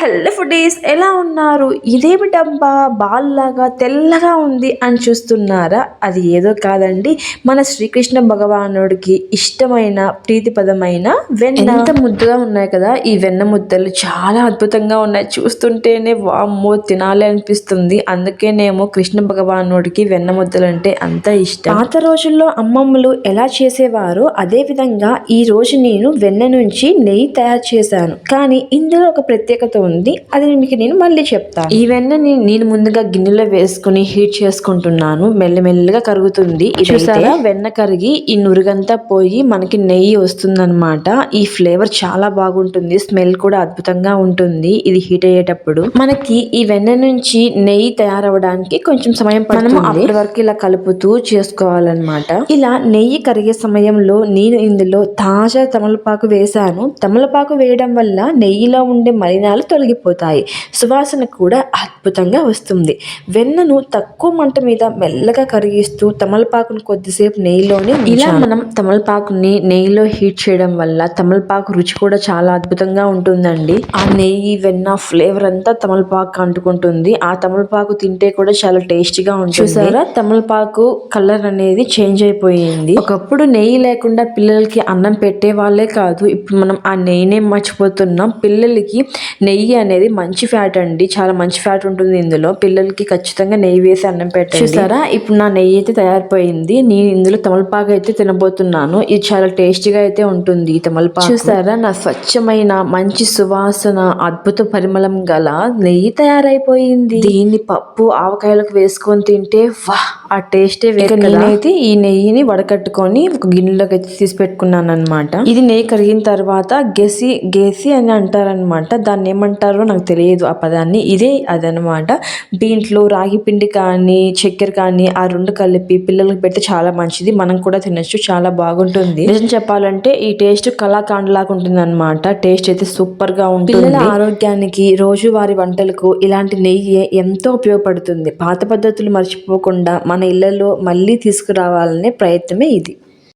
Hello foodies ఎలా ఉన్నారు? ఇదేమి డబ్బా బాల్ లాగా తెల్లగా ఉంది అని చూస్తున్నారా? అది ఏదో కాదండి. మన శ్రీకృష్ణ భగవానుడికి ఇష్టమైన ప్రీతిపదమైన వెన్న. ఎంత ముద్దగా ఉన్నాయి కదా ఈ వెన్న ముద్దలు చాలా అద్భుతంగా ఉన్నాయి. చూస్తుంటేనే వామ్మో తినాలి అనిపిస్తుంది. అందుకేనేమో కృష్ణ భగవానుడికి వెన్న ముద్దలు అంటే అంత ఇష్టం. పాత రోజుల్లో అమ్మమ్మలు ఎలా చేసేవారో అదే విధంగా ఈ రోజు నేను వెన్న నుంచి నెయ్యి తయారు చేశాను. కానీ ఇందులో ఒక ప్రత్యేకత ఉంది. అది మీకు నేను మళ్ళీ చెప్తాను. ఈ వెన్నని నేను ముందుగా గిన్నెలో వేసుకుని హీట్ చేసుకుంటున్నాను. మెల్లమెల్లగా కరుగుతుంది చూసారా? వెన్న కరిగి ఈ నురుగంతా పోయి మనకి నెయ్యి వస్తుందన్నమాట. ఈ ఫ్లేవర్ చాలా బాగుంటుంది. స్మెల్ కూడా అద్భుతంగా ఉంటుంది ఇది హీట్ అయ్యేటప్పుడు. మనకి ఈ వెన్న నుంచి నెయ్యి తయారవడానికి కొంచెం సమయం పడుతుంది. అప్పటి వరకు ఇలా కలుపుతూ చేసుకోవాలన్నమాట. ఇలా నెయ్యి కరిగే సమయంలో నేను ఇందులో తాజా తమలపాకు వేశాను. తమలపాకు వేయడం వల్ల నెయ్యిలో ఉండే మలినాలు తొలగిపోతాయి. సువాసన కూడా అద్భుతంగా వస్తుంది. వెన్నను తక్కువ మంట మీద మెల్లగా కరిగిస్తూ తమలపాకును కొద్దిసేపు నెయ్యిలోనే ఇలా మనం తమలపాకుని నెయ్యిలో హీట్ చేయడం వల్ల తమలపాకు రుచి కూడా చాలా అద్భుతంగా ఉంటుందండి. ఆ నెయ్యి వెన్న ఫ్లేవర్ అంతా తమలపాకు అంటుకుంటుంది. ఆ తమలపాకు తింటే కూడా చాలా టేస్టీగా ఉంటుంది. చూసారా? తమలపాకు కలర్ అనేది చేంజ్ అయిపోయింది. ఒకప్పుడు నెయ్యి లేకుండా పిల్లలకి అన్నం పెట్టే వాళ్ళే కాదు. ఇప్పుడు మనం ఆ నెయ్యినే మర్చిపోతున్నాం. పిల్లలకి నెయ్యి అనేది మంచి ఫ్యాట్ అండి. చాలా మంచి ఫ్యాట్ ఉంటుంది ఇందులో. పిల్లలకి ఖచ్చితంగా నెయ్యి వేసి అన్నం పెట్టండి. చూసారా? ఇప్పుడు నా నెయ్యి అయితే తయారైపోయింది. నేను ఇందులో తమలపాకు అయితే తినబోతున్నాను. ఇది చాలా టేస్టీగా అయితే ఉంటుంది ఈ తమలపాకు. చూసారా? నా స్వచ్ఛమైన మంచి సువాసన అద్భుత పరిమళం గల నెయ్యి తయారైపోయింది. దీన్ని పప్పు ఆవకాయలకు వేసుకొని తింటే వా ఆ టేస్టే వేరే నేనైతే ఈ నెయ్యిని వడకట్టుకొని ఒక గిన్నెలోకి అయితే తీసి పెట్టుకున్నాను అనమాట ఇది నెయ్యి కరిగిన తర్వాత గెసి గెసి అని అంటారనమాట దాన్ని ఏమంటారో నాకు తెలియదు ఆ పదాన్ని. ఇదే అదనమాట దీంట్లో రాగి పిండి కానీ చక్కెర కానీ ఆ రెండు కలిపి పిల్లలకు పెడితే చాలా మంచిది. మనం కూడా తినచ్చు. చాలా బాగుంటుంది. నిజం చెప్పాలంటే ఈ టేస్ట్ కళాకాండ్ లాగా ఉంటుంది అనమాట టేస్ట్ అయితే సూపర్గా ఉంటుంది. పిల్లల ఆరోగ్యానికి రోజువారి వంటలకు ఇలాంటి నెయ్యి ఎంతో ఉపయోగపడుతుంది. పాత పద్ధతులు మర్చిపోకుండా మన ఇళ్ళలో మళ్ళీ తీసుకురావాలనే ప్రయత్నమే ఇది.